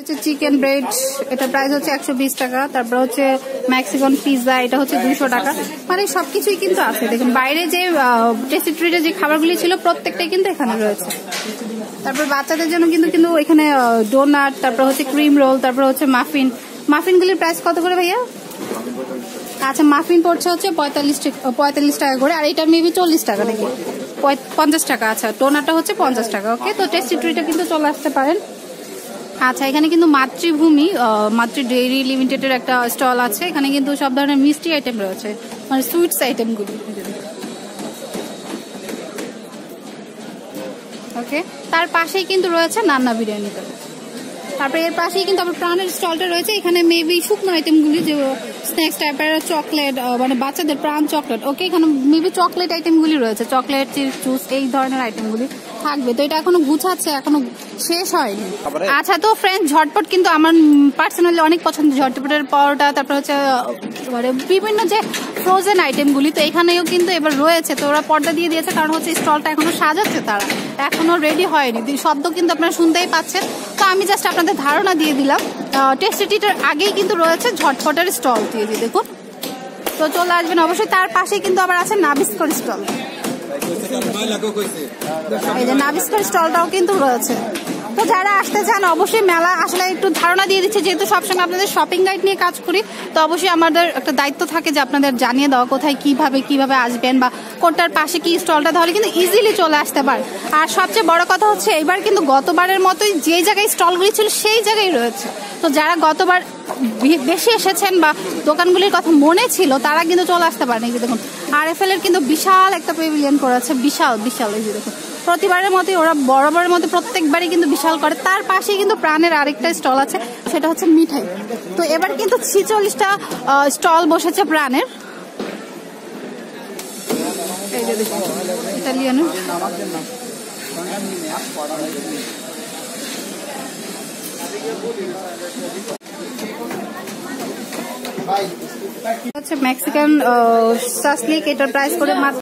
হচ্ছে chicken bread, এটা price হচ্ছে একশো বিশ টাকা। তারপর হচ্ছে ম্যাক্সিকান পিৎজা এটা হচ্ছে দুইশো টাকা। মানে সবকিছুই কিন্তু আছে। দেখুন, বাইরে যে টেস্টি ট্রিটে যে খাবারগুলি ছিল, প্রত্যেকটাই কিন্তু এখানে রয়েছে। তারপর বাচ্চাদের জন্য কিন্তু কিন্তু এখানে ডোনাট তারপর হচ্ছে ক্রিম রোল তারপর হচ্ছে মাফিন মাফিনগুলির প্রাইস কত করে ভাইয়া? আচ্ছা মাফিন পড়ছে হচ্ছে পঁয়তাল্লিশ পঁয়তাল্লিশ টাকা করে, আর এটা মেবি চল্লিশ টাকা নাকি? পঞ্চাশ টাকা আচ্ছা টোনাটা হচ্ছে পঞ্চাশ টাকা ওকে তো টেস্টি ট্রিটা কিন্তু চলে আসতে পারেন। আচ্ছা এখানে কিন্তু মাতৃভূমি মাতৃ ডেইরি লিমিটেডের একটা স্টল আছে। এখানে কিন্তু সব ধরনের মিষ্টি আইটেম রয়েছে মানে সুইটস আইটেমগুলি ওকে তার পাশেই কিন্তু রয়েছে নান্না বিরিয়ানি। তারপরে এর পাশেই কিন্তু আবার প্রাণের স্টলটা রয়েছে। এখানে মেবি শুকনো আইটেমগুলি যে স্ন্যাক্স টাইপের চকলেট মানে বাচ্চাদের প্রাণ চকলেট ওকে এখানে মেবি চকলেট আইটেমগুলি রয়েছে। চকলেট চিপস জুস এই ধরনের আইটেমগুলি থাকবে। তো এটা এখনও গুছাচ্ছে এখনও শেষ হয়নি। আচ্ছা তো ফ্রেন্ড ঝটপট কিন্তু আমার পার্সোনালি অনেক পছন্দ ঝটপটের পরোটা তারপর হচ্ছে মানে বিভিন্ন যে ফ্রোজেন আইটেমগুলি তো এখানেও কিন্তু এবার রয়েছে। তো ওরা পর্দা দিয়ে দিয়েছে কারণ হচ্ছে স্টলটা এখনও সাজাচ্ছে তারা। এখনও রেডি হয়নি। শব্দ কিন্তু আপনারা শুনতেই পাচ্ছেন। তো আমি জাস্ট আপনাদের ধারণা দিয়ে দিলাম। টেস্টিটিটার আগেই কিন্তু রয়েছে ঝটপটের স্টল দিয়ে দিয়ে দেখুন। তো চলে আসবেন অবশ্যই। তার পাশে কিন্তু আবার আছে নাবিস্কর স্টল এই স্টলটাও কিন্তু রয়েছে। তো যারা আসতে চান, অবশ্যই মেলা আসলে একটু ধারণা দিয়ে দিচ্ছে, যেহেতু সবসময় আপনাদের শপিং গাইড নিয়ে কাজ করি, তো অবশ্যই আমাদের একটা দায়িত্ব থাকে যে আপনাদের জানিয়ে দেওয়া কোথায় কীভাবে কীভাবে আসবেন বা কোনটার পাশে কি স্টলটা, তাহলে কিন্তু ইজিলি চলে আসতে পারে। আর সবচেয়ে বড় কথা হচ্ছে এবার কিন্তু গতবারের মতোই যে জায়গায় স্টলগুলি ছিল, সেই জায়গায় রয়েছে। তো যারা গতবার বেশি এসেছেন বা দোকানগুলির কথা মনে ছিল, তারা কিন্তু চলে আসতে পারেন। এই দেখুন আর এফ এর কিন্তু বিশাল একটা পেভিলিয়ন করেছে বিশাল বিশাল এই যে দেখুন। প্রতিবারের মতোই ওরা বরাবরের মতো প্রত্যেকবারই কিন্তু বিশাল করে। তার পাশেই কিন্তু প্রাণের আরেকটা স্টল আছে, সেটা হচ্ছে মিঠাই। তো এবার কিন্তু ছিচল্লিশটা স্টল বসেছে প্রাণের। এই হচ্ছে মেক্সিকান সাসলিক এটার প্রাইস করে মাত্র